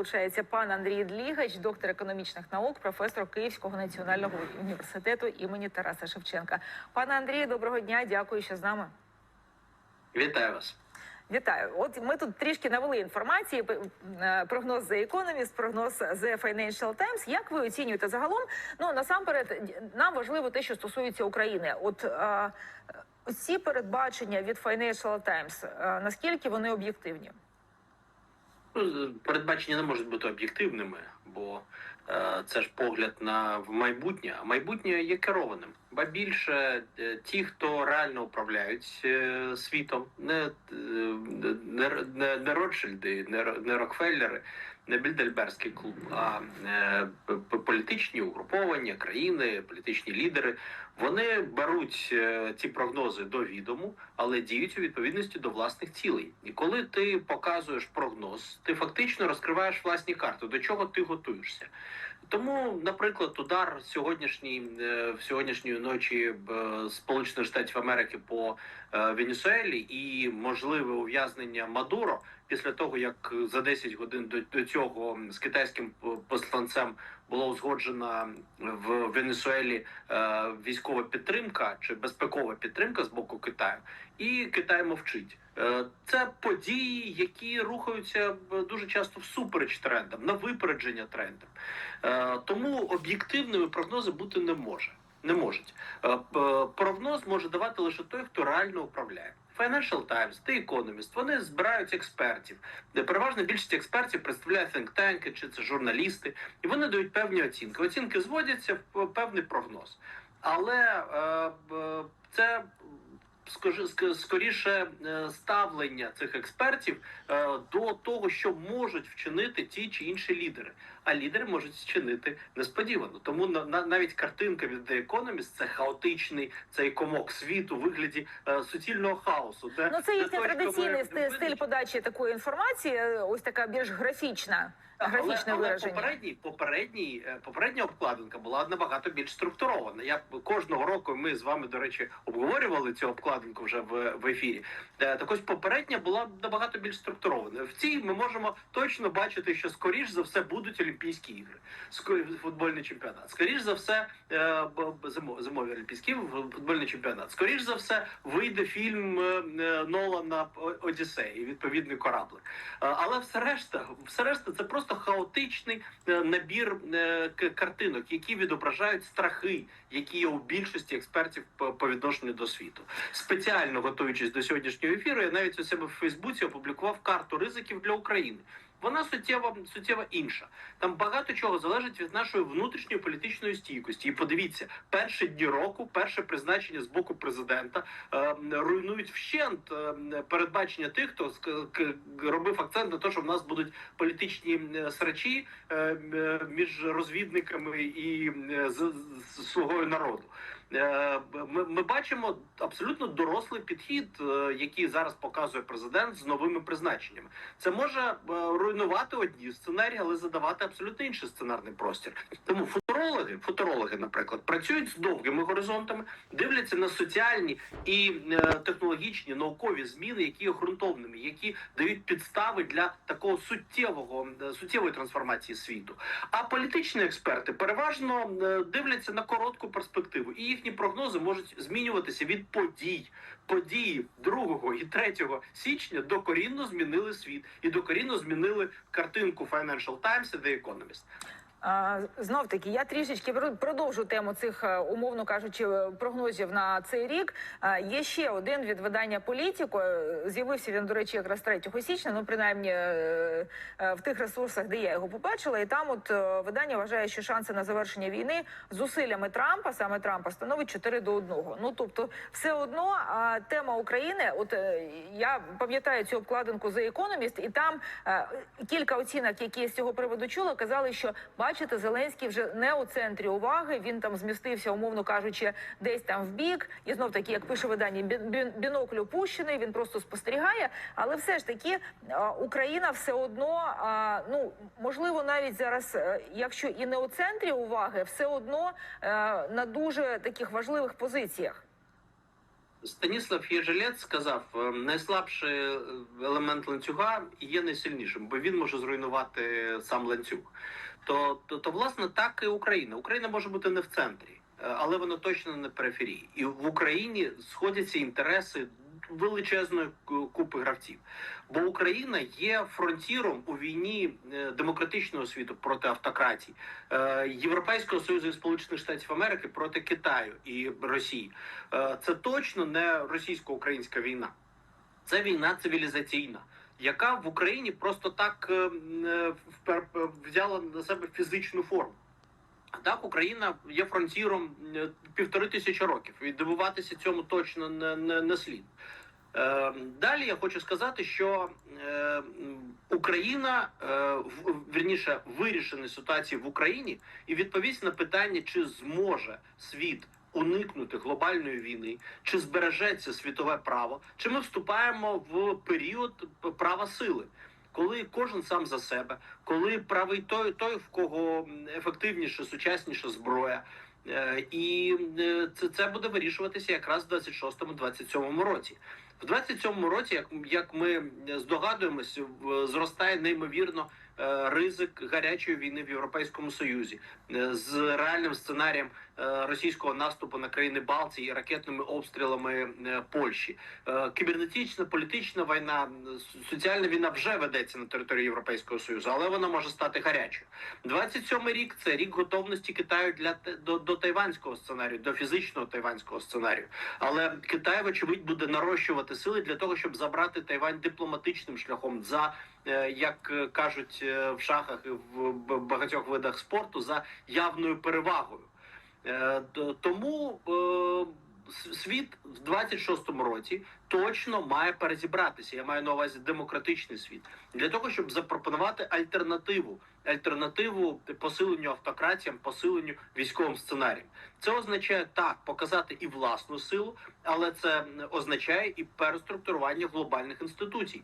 Долучається пан Андрій Длігач, доктор економічних наук, професор Київського національного університету імені Тараса Шевченка. Пане Андрію, доброго дня. Дякую, що з нами. Вітаю вас. Вітаю. От ми тут трішки навели інформації. е, Прогноз The Economist, прогноз The Financial Times. Як ви оцінюєте загалом? Ну насамперед, нам важливо те, що стосується України. От е, ці передбачення від Financial Times, е, наскільки вони об'єктивні? Ну, передбачення не можуть бути об'єктивними, бо е, це ж погляд на в майбутнє. А майбутнє є керованим. Ба більше е, ті, хто реально управляють е, світом, не, е, не, не, не Ротшильди, не, не Рокфеллери, не Більдельберський клуб, а політичні угруповання, країни, політичні лідери. Вони беруть ці прогнози до відому, але діють у відповідності до власних цілей. І коли ти показуєш прогноз, ти фактично розкриваєш власні карти, до чого ти готуєшся. Тому, наприклад, удар сьогоднішній е, сьогоднішньої ночі е, Сполучених Штатів Америки по е, Венесуелі і можливе ув'язнення Мадуро після того, як за 10 годин до, цього з китайським посланцем була узгоджена в Венесуелі військова підтримка чи безпекова підтримка з боку Китаю, і Китай мовчить. Е, Це події, які рухаються е, дуже часто всупереч трендам, на випередження трендам. Е, Тому об'єктивними прогнози бути не може. Не можуть. Прогноз може давати лише той, хто реально управляє. Financial Times, The Economist, вони збирають експертів. Переважна більшість експертів представляє think-танки чи це журналісти, і вони дають певні оцінки. Оцінки зводяться в певний прогноз. Але е, це скоріше е, ставлення цих експертів е, до того, що можуть вчинити ті чи інші лідери. А лідери можуть вчинити несподівано. Тому на, на- навіть картинка від The Economist – це хаотичний цей комок світу у вигляді е, суцільного хаосу. Де Ну це їхній традиційний стиль, подачі такої інформації. Ось така більш графічна, графічне але, але вираження. попередній, попередній, е, попередня обкладинка була набагато більш структурована. Я кожного року ми з вами, до речі, обговорювали цю обкладинку вже в, в ефірі. Е, Так ось попередня була набагато більш структурована. В цій ми можемо точно бачити, що скоріш за все будуть Олімпійські ігри, футбольний чемпіонат. Скоріш за все, е, зимові Олімпійські футбольний чемпіонат. Скоріш за все, вийде фільм е, е, Нолана О- Одіссей, відповідний кораблик. Але все решта, все решта, це просто хаотичний е, набір е, картинок, які відображають страхи, які є у більшості експертів по відношенню до світу. Спеціально готуючись до сьогоднішнього ефіру, я навіть у себе в Фейсбуці опублікував карту ризиків для України. Вона суттєво суттєво інша. Там багато чого залежить від нашої внутрішньої політичної стійкості. І подивіться, перші дні року, перше призначення з боку президента е, руйнують вщент е, передбачення тих, хто робив акцент на те, що в нас будуть політичні срачі е, е, між розвідниками і е, з, з слугою народу. Е, Ми, ми бачимо абсолютно дорослий підхід, е, який зараз показує президент з новими призначеннями. Це може е, руйнувати одні сценарії, але задавати абсолютно інший сценарний простір. Тому футурологи, футурологи, наприклад, працюють з довгими горизонтами, дивляться на соціальні і технологічні наукові зміни, які є ґрунтовними, які дають підстави для такого суттєвого суттєвої трансформації світу. А політичні експерти переважно дивляться на коротку перспективу, і їхні прогнози можуть змінюватися від подій. Події 2 і 3 січня докорінно змінили світ і докорінно змінили картинку Financial Times і The Economist. Знов таки, я трішечки про- продовжу тему цих, е, умовно кажучи, прогнозів на цей рік. Є ще один від видання Політіко. Е, З'явився він, до речі, якраз 3 січня. Ну, принаймні е, в тих ресурсах, де я його побачила. І там, от видання вважає, що шанси на завершення війни зусиллями Трампа, саме Трампа, становить 4 до 1. Ну тобто, все одно тема України. От я пам'ятаю цю обкладинку за Economist, і там кілька оцінок, які я з цього приводу чула, казали, що бачите, Зеленський вже не у центрі уваги. Він там змістився, умовно кажучи, десь там в бік. І знов таки, як пише видання, бі- бі- бінокль опущений, він просто спостерігає. Але все ж таки е, Україна все одно, ну можливо, навіть зараз, е, якщо і не у центрі уваги, все одно е, на дуже таких важливих позиціях. Станіслав Єжелець сказав: е, найслабший е, елемент ланцюга є найсильнішим, бо він може зруйнувати сам ланцюг. То, то, то власне так і Україна. Україна може бути не в центрі, е, але вона точно не периферії. І в Україні сходяться інтереси величезної купи гравців. Бо Україна є фронтіром у війні е, демократичного світу проти автократій, е, Європейського союзу і Сполучених Штатів Америки проти Китаю і Росії. Це точно не російсько-українська війна, це війна цивілізаційна. Яка в Україні просто так е, е, впер- взяла на себе фізичну форму? Так, Україна є фронтіром е, півтори тисячі років, і дивуватися цьому точно не, не, не слід. Е, Далі я хочу сказати, що е, Україна е, в- вірніше вирішення ситуації в Україні і відповість на питання, чи зможе світ уникнути глобальної війни, чи збережеться світове право, чи ми вступаємо в період права сили. Коли кожен сам за себе, коли правий той, той в кого ефективніше, сучасніша зброя, Е, і е, це, це буде вирішуватися якраз в 26-27 році. В 27-му році, як, як ми здогадуємося, зростає неймовірно е, ризик гарячої війни в Європейському Союзі з реальним сценарієм російського наступу на країни Балтії і ракетними обстрілами е, Польщі. Е, Кібернетична політична війна, соціальна війна вже ведеться на території Європейського Союзу, але вона може стати гарячою. 27-й рік це рік готовності Китаю для до, до тайванського сценарію, до фізичного тайванського сценарію. Але Китай, вочевидь, буде нарощувати сили для того, щоб забрати Тайвань дипломатичним шляхом за е, як е, кажуть е, в шахах і в багатьох видах спорту за явною перевагою. Е, Тому е, світ в 26-му році точно має перезібратися. Я маю на увазі демократичний світ для того, щоб запропонувати альтернативу, альтернативу посиленню автократіям, посиленню військовим сценаріям. Це означає так показати і власну силу, але це означає і переструктурування глобальних інституцій.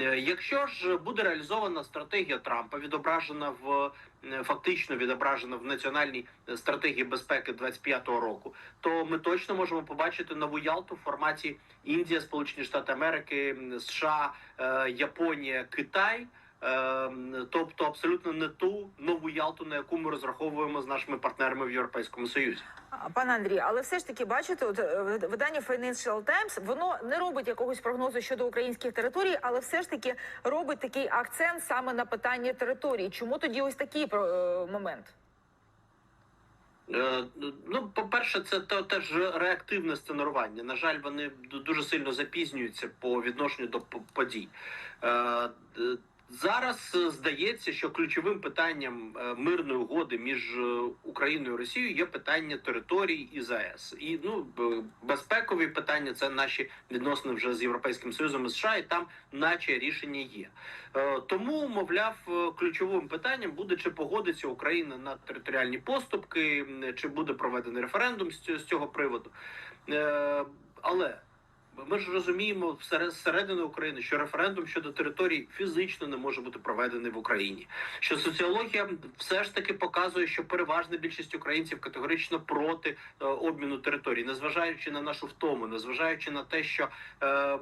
Е, Якщо ж буде реалізована стратегія Трампа, відображена в е, фактично відображена в національній е, стратегії безпеки 25-го року, то ми точно можемо побачити нову Ялту в форматі Індія, Сполучені Штати Америки, США, Японія, Китай. Е, м, Тобто абсолютно не ту нову Ялту, на яку ми розраховуємо з нашими партнерами в Європейському Союзі. Пане Андрій, але все ж таки бачите, от е, видання Financial Times, воно не робить якогось прогнозу щодо українських територій, але все ж таки робить такий акцент саме на питання території. Чому тоді ось такий е, момент? Е, Ну, по-перше, це те- теж реактивне сценарування. На жаль, вони дуже сильно запізнюються по відношенню до подій. Зараз е, здається, що ключовим питанням е, мирної угоди між е, Україною і Росією є питання територій і ЗАЕС. І ну безпекові питання це наші відносини вже з Європейським Союзом і США, і там, наче рішення є. Тому, мовляв, ключовим питанням буде чи погодиться Україна на територіальні поступки, чи буде проведений референдум з цього- приводу. Але ми ж розуміємо всере- зсередини України, що референдум щодо територій фізично не може бути проведений в Україні. Що соціологія все ж таки показує, що переважна більшість українців категорично проти е, обміну територій, незважаючи на нашу втому, незважаючи на те, що е,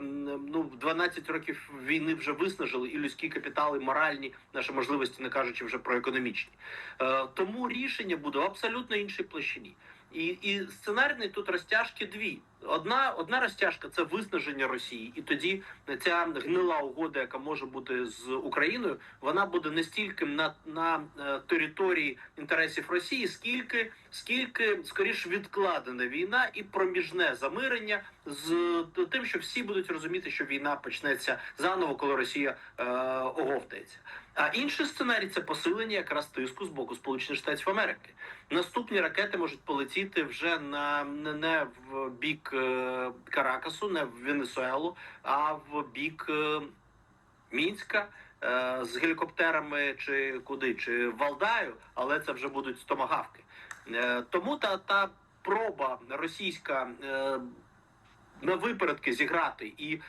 ну 12 років війни вже виснажили і людські капітали, і моральні наші можливості, не кажучи вже про економічні. Е, тому рішення буде в абсолютно іншій площині. І, і сценарні тут розтяжки дві. Одна, одна розтяжка це виснаження Росії, і тоді ця гнила угода, яка може бути з Україною, вона буде не стільки на, на е, території інтересів Росії, скільки скільки скоріш відкладена війна і проміжне замирення з тим, що всі будуть розуміти, що війна почнеться заново, коли Росія е, оговтається. А інший сценарій це посилення якраз тиску з боку Сполучених Штатів Америки. Наступні ракети можуть полетіти вже на не, не в бік е, Каракасу, не в Венесуелу, а в бік е, Мінська. е, З гелікоптерами чи куди, чи Валдаю, але це вже будуть томагавки. Е, Тому та, та проба російська на випередки зіграти і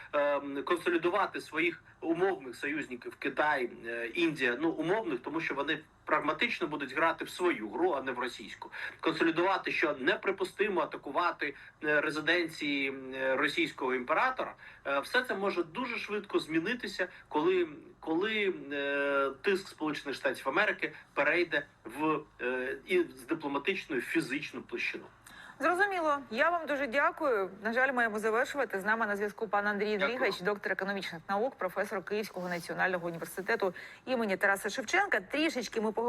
консолідувати своїх умовних союзників Китай, Індія, ну умовних, тому що вони прагматично будуть грати в свою гру, а не в російську. Консолідувати, що неприпустимо атакувати е, резиденції е, російського імператора. Е, Все це може дуже швидко змінитися, коли, коли тиск Сполучених Штатів Америки перейде в і з дипломатичну в фізичну площину. Зрозуміло. Я вам дуже дякую. На жаль, маємо завершувати. З нами на зв'язку пан Андрій Дрігач, доктор економічних наук, професор Київського національного університету імені Тараса Шевченка. Трішечки ми поговорили.